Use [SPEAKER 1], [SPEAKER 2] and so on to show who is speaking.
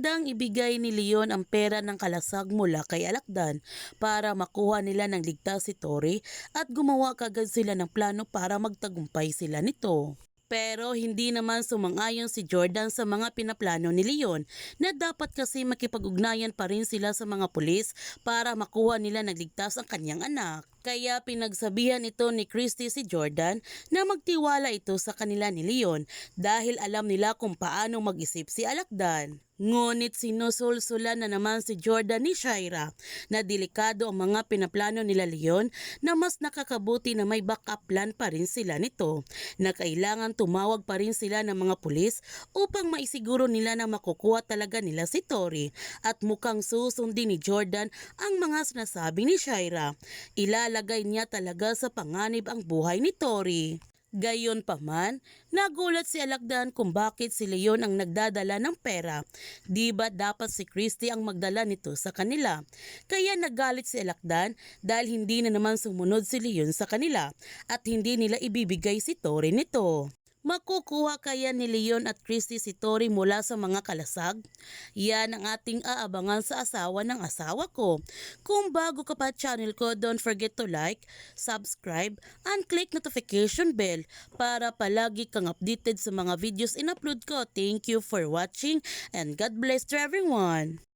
[SPEAKER 1] Handang ibigay ni Leon ang pera ng kalasag mula kay Alakdan para makuha nila ng ligtas si Tori at gumawa kagad sila ng plano para magtagumpay sila nito. Pero hindi naman sumang-ayon si Jordan sa mga pinaplano ni Leon na dapat kasi makipag-ugnayan pa rin sila sa mga pulis para makuha nila nagligtas ang kanyang anak. Kaya pinagsabihan ito ni Christy si Jordan na magtiwala ito sa kanila ni Leon dahil alam nila kung paano mag-isip si Alakdan. Ngunit sinusulsulan na naman si Jordan ni Shaira na delikado ang mga pinaplano nila Leon na mas nakakabuti na may backup plan pa rin sila nito na kailangan tumawag pa rin sila ng mga pulis upang maisiguro nila na makukuha talaga nila si Tori at mukhang susundin ni Jordan ang mga sinasabi ni Shaira. Ilalagay niya talaga sa panganib ang buhay ni Tori. Gayon pa man, nagulat si Alakdan kung bakit si Leon ang nagdadala ng pera. Di ba dapat si Christy ang magdala nito sa kanila? Kaya nagalit si Alakdan dahil hindi na naman sumunod si Leon sa kanila at hindi nila ibibigay si Tori nito. Makukuha kaya ni Leon at Christy si Tori mula sa mga kalasag? Yan ang ating aabangan sa asawa ng asawa ko. Kung bago ka pa channel ko, don't forget to like, subscribe, and click notification bell para palagi kang updated sa mga videos in-upload ko. Thank you for watching and God bless to everyone!